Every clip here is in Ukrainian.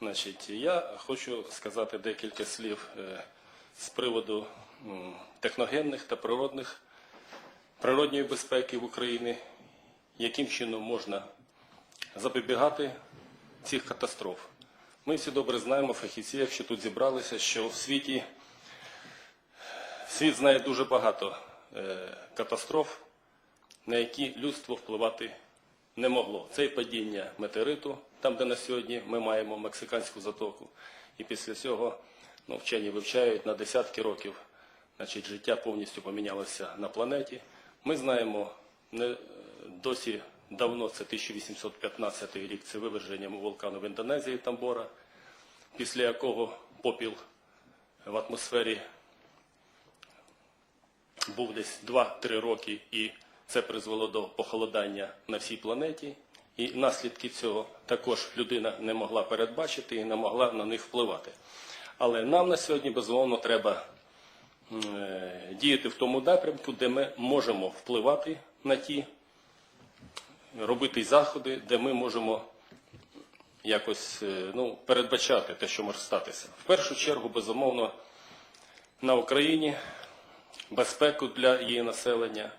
Значить, я хочу сказати декілька слів е, з приводу техногенних та природних природньої безпеки в Україні, яким чином можна запобігати цих катастроф. Ми всі добре знаємо, фахівці, якщо тут зібралися, що в світі світ знає дуже багато е, катастроф, на які людство впливати не могло. Це і падіння метеориту, там, де на сьогодні ми маємо мексиканську затоку. І після цього ну, вчені вивчають на десятки років, значить, життя повністю помінялося на планеті. Ми знаємо не, е, досі давно, це 1815 рік, це виверження вулкану в Індонезії Тамбора, після якого попіл в атмосфері був десь 2-3 роки, і це призвело до похолодання на всій планеті. І наслідки цього також людина не могла передбачити і не могла на них впливати. Але нам на сьогодні, безумовно, треба е, діяти в тому напрямку, де ми можемо впливати на ті, робити заходи, де ми можемо якось е, ну, передбачати те, що може статися. В першу чергу, безумовно, на Україні безпеку для її населення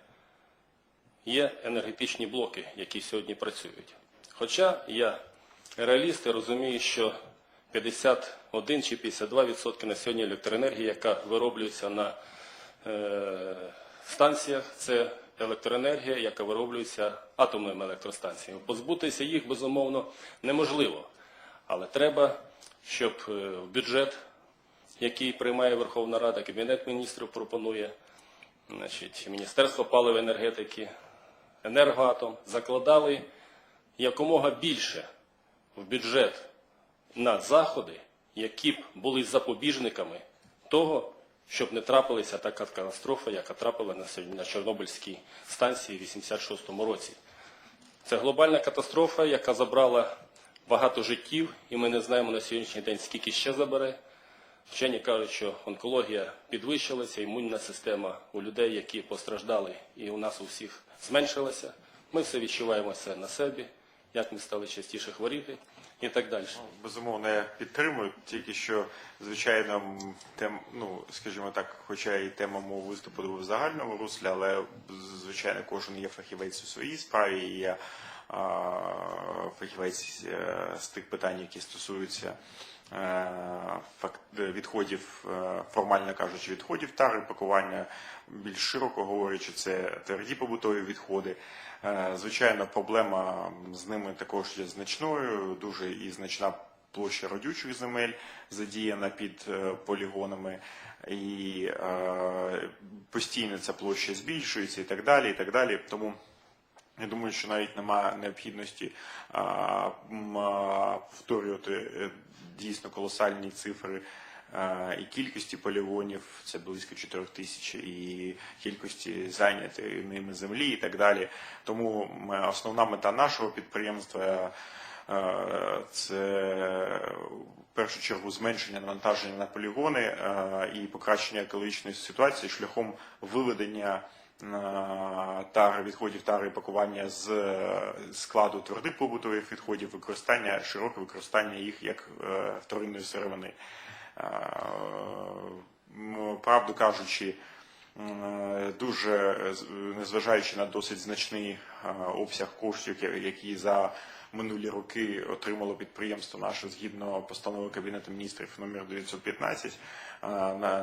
є енергетичні блоки, які сьогодні працюють. Хоча я реаліст і розумію, що 51 чи 52% на сьогодні електроенергії, яка вироблюється на е, станціях, це електроенергія, яка вироблюється атомними електростанціями. Позбутися їх, безумовно, неможливо. Але треба, щоб е, в бюджет, який приймає Верховна Рада, Кабінет міністрів пропонує, значить, Міністерство паливо енергетики, енергоатом закладали якомога більше в бюджет на заходи, які б були запобіжниками того, щоб не трапилася така катастрофа, яка трапила на Чорнобильській станції в 86-му році. Це глобальна катастрофа, яка забрала багато життів, і ми не знаємо на сьогоднішній день, скільки ще забере. Вчені кажуть, що онкологія підвищилася, імунна система у людей, які постраждали, і у нас у всіх зменшилася. Ми все відчуваємо це на собі, як ми стали частіше хворіти і так далі. Безумовно, я підтримую, тільки що, звичайно, тем, ну, скажімо так, хоча і тема мого виступу в загальному руслі, але звичайно кожен є фахівець у своїй справі, і я а, фахівець е, з тих питань, які стосуються відходів, е, формально кажучи, відходів тари, пакування більш широко говорячи, це тверді побутові відходи. Е, Звичайно, проблема з ними також є значною, дуже і значна площа родючих земель задіяна під е, полігонами, і е, постійно ця площа збільшується і так далі. І так далі. Тому я думаю, що навіть немає необхідності повторювати е, дійсно колосальні цифри е, і кількості полігонів, це близько 4 тисяч, і кількості зайнятої ними землі і так далі. Тому основна мета нашого підприємства е, це в першу чергу зменшення навантаження на полігони і покращення екологічної ситуації шляхом виведення тари, відходів тари пакування з е, складу твердих побутових відходів, використання, широке використання їх як е, вторинної сировини. Е, Правду кажучи, дуже е, незважаючи на досить значний е, обсяг коштів, які за минулі роки отримало підприємство наше згідно постанови Кабінету міністрів номер 915, е,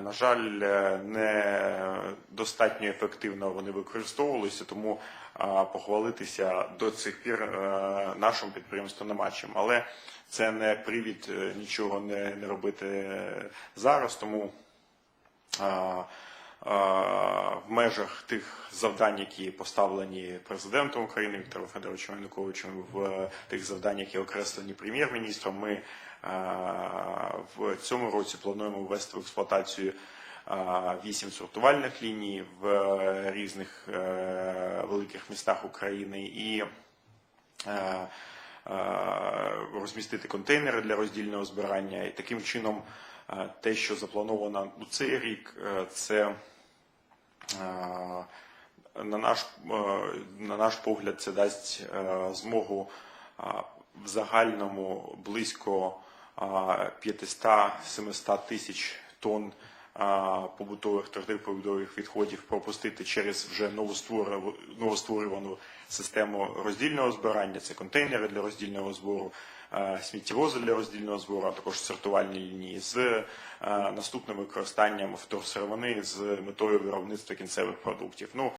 на, жаль, е, не достатньо ефективно вони використовувалися, тому е, похвалитися до цих пір нашому підприємству нема чим. Але це не привід нічого не, робити зараз, тому в межах тих завдань, які поставлені президентом України Віктором Федоровичем Януковичем, в тих завдань, які окреслені прем'єр-міністром, ми в цьому році плануємо ввести в експлуатацію вісім сортувальних ліній в різних е, великих містах України і е, е, розмістити контейнери для роздільного збирання. І таким чином те, що заплановано у цей рік, е, це е, на наш, е, на наш погляд, це дасть е, змогу е, в загальному близько 500-700 тисяч тонн побутових твердих відходів пропустити через вже новостворювану, систему роздільного збирання. Це контейнери для роздільного збору, сміттєвози для роздільного збору, а також сортувальні лінії з наступним використанням вторсировини з метою виробництва кінцевих продуктів. Ну,